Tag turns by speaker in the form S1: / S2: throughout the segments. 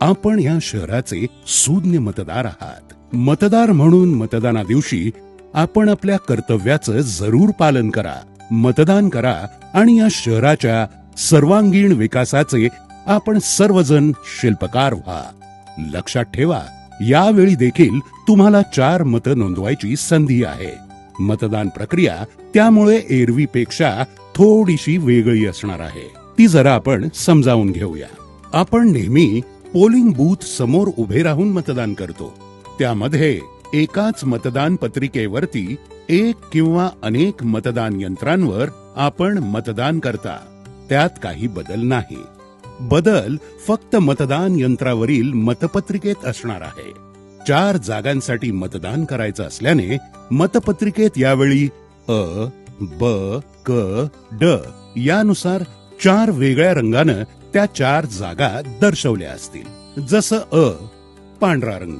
S1: आपण या शहराचे सुज्ञ मतदार आहात. मतदार म्हणून मतदाना दिवशी आपण आपल्या कर्तव्याचं जरूर पालन करा मतदान करा आणि या शहराच्या सर्वांगीण विकासाचे आपण सर्वजण शिल्पकार व्हा. लक्षात ठेवा यावेळी देखील तुम्हाला चार मतं नोंदवायची संधी आहे. मतदान प्रक्रिया त्यामुळे एरवीपेक्षा थोडीशी वेगळी असणार आहे. ती जरा आपण समजावून घेऊया. आपण नेहमी पोलिंग बूथ समोर उभे राहून मतदान करतो. त्यामध्ये एकाच मतदान पत्रिकेवरती एक किंवा अनेक मतदान यंत्रांवर आपण मतदान करता. त्यात काही बदल नाही. बदल फक्त मतदान यंत्रावरील मतपत्रिकेत असणार आहे. चार जागांसाठी मतदान करायचं असल्याने मतपत्रिकेत यावेळी अ ब क ड यानुसार चार वेगळ्या रंगानं त्या चार जागा दर्शवल्या असतील. जसं अ पांढरा रंग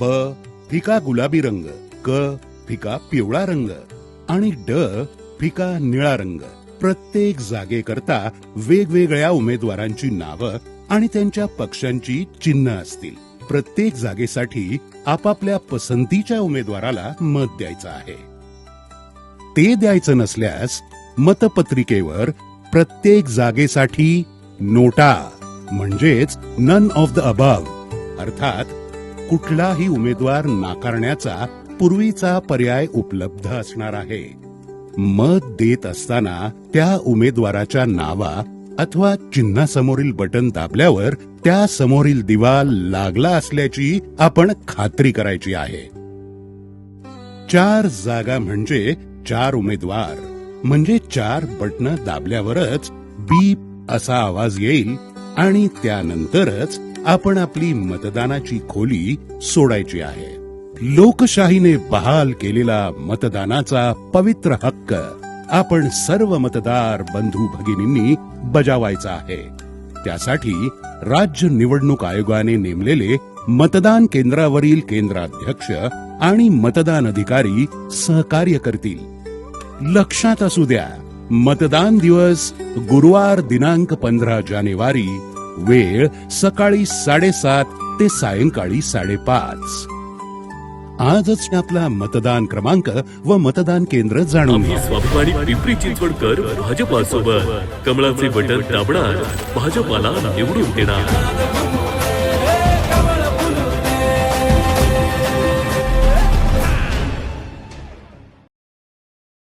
S1: ब फिका गुलाबी रंग क फिका पिवळा रंग आणि ड फिका निळा रंग. प्रत्येक जागेकरता वेगवेगळ्या उमेदवारांची नावं आणि त्यांच्या पक्षांची चिन्ह असतील. प्रत्येक जागेसाठी आपापल्या पसंतीच्या उमेदवाराला मत द्यायचं आहे. ते द्यायचं नसल्यास मतपत्रिकेवर प्रत्येक जागेसाठी नोटा म्हणजेच नन ऑफ द अबाव अर्थात कुठलाही उमेदवार नाकारण्याचा पूर्वीचा पर्याय उपलब्ध असणार आहे. मत देत असताना त्या उमेदवाराच्या नावा अथवा चिन्हासमोरील बटन दाबल्यावर त्या समोरील दिवा लागला असल्याची आपण खात्री करायची आहे. चार जागा म्हणजे चार उमेदवार. म्हणजे चार बटन दाबल्यावरच बीप असा आवाज येईल आणि त्यानंतरच आपण आपली मतदानाची खोली सोडायची आहे. लोकशाहीने बहाल केलेला मतदानाचा पवित्र हक्क आपण सर्व मतदार बंधू भगिनींनी बजावायचा आहे. त्यासाठी राज्य निवडणूक आयोगाने नेमलेले मतदान केंद्रावरील केंद्राध्यक्ष आणि मतदान अधिकारी सहकार्य करतील. लक्षात असू द्या मतदान दिवस गुरुवार दिनांक पंधरा जानेवारी वेळ सकाळी साडेसात ते सायंकाळी साडेपाच. आजच आपला मतदान क्रमांक व मतदान केंद्र जाणून घ्या.
S2: स्वाभिमानी पिंपरी चिंचवडकर भाजपासोबत. कमळाचे बटन दाबणार भाजपाला निवडून देणार.